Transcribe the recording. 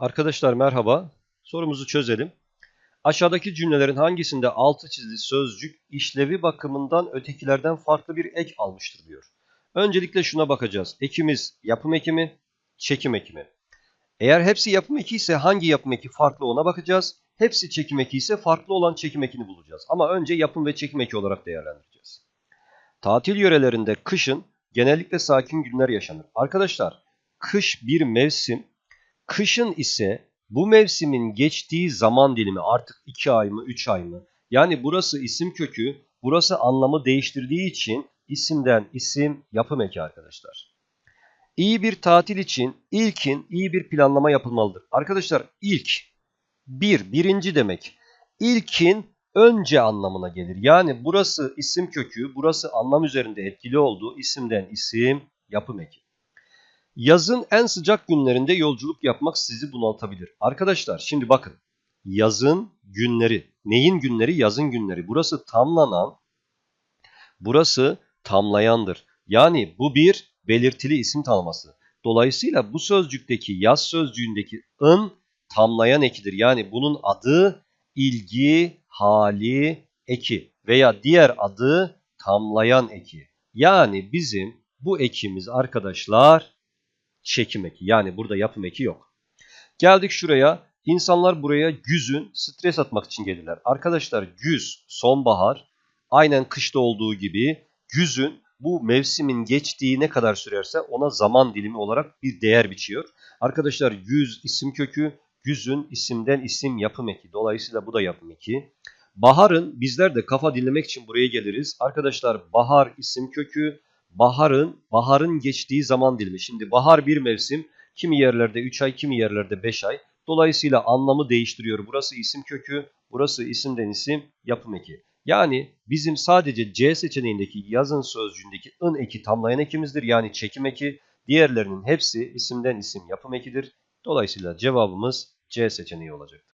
Arkadaşlar merhaba. Sorumuzu çözelim. Aşağıdaki cümlelerin hangisinde altı çizili sözcük işlevi bakımından ötekilerden farklı bir ek almıştır diyor. Öncelikle şuna bakacağız. Ekimiz yapım eki mi, çekim eki mi? Eğer hepsi yapım eki ise hangi yapım eki farklı ona bakacağız. Hepsi çekim eki ise farklı olan çekim ekini bulacağız. Ama önce yapım ve çekim eki olarak değerlendireceğiz. Tatil yörelerinde kışın genellikle sakin günler yaşanır. Arkadaşlar kış bir mevsim Kışın ise bu mevsimin geçtiği zaman dilimi artık 2 ay mı 3 ay mı? Yani burası isim kökü, burası anlamı değiştirdiği için isimden isim yapım eki arkadaşlar. İyi bir tatil için ilkin iyi bir planlama yapılmalıdır. Arkadaşlar ilk, bir, birinci demek. İlkin önce anlamına gelir. Yani burası isim kökü, burası anlam üzerinde etkili olduğu isimden isim yapım eki. Yazın en sıcak günlerinde yolculuk yapmak sizi bunaltabilir. Arkadaşlar şimdi bakın. Yazın günleri. Neyin günleri? Yazın günleri. Burası tamlanan, burası tamlayandır. Yani bu bir belirtili isim tanıması. Dolayısıyla bu sözcükteki yaz sözcüğündeki ın tamlayan ekidir. Yani bunun adı ilgi, hali, eki veya diğer adı tamlayan eki. Yani bizim bu ekimiz arkadaşlar çekim eki. Yani burada yapım eki yok. Geldik şuraya. İnsanlar buraya güzün stres atmak için gelirler. Arkadaşlar güz, sonbahar aynen kışta olduğu gibi güzün bu mevsimin geçtiği ne kadar sürerse ona zaman dilimi olarak bir değer biçiyor. Arkadaşlar güz isim kökü, güzün isimden isim yapım eki. Dolayısıyla bu da yapım eki. Baharın bizler de kafa dinlemek için buraya geliriz. Arkadaşlar bahar isim kökü, baharın baharın geçtiği zaman dilimi. Şimdi bahar bir mevsim. Kimi yerlerde 3 ay, kimi yerlerde 5 ay. Dolayısıyla anlamı değiştiriyor. Burası isim kökü, burası isimden isim, yapım eki. Yani bizim sadece C seçeneğindeki yazın sözcüğündeki ın eki tamlayan ekimizdir. Yani çekim eki. Diğerlerinin hepsi isimden isim yapım ekidir. Dolayısıyla cevabımız C seçeneği olacaktır.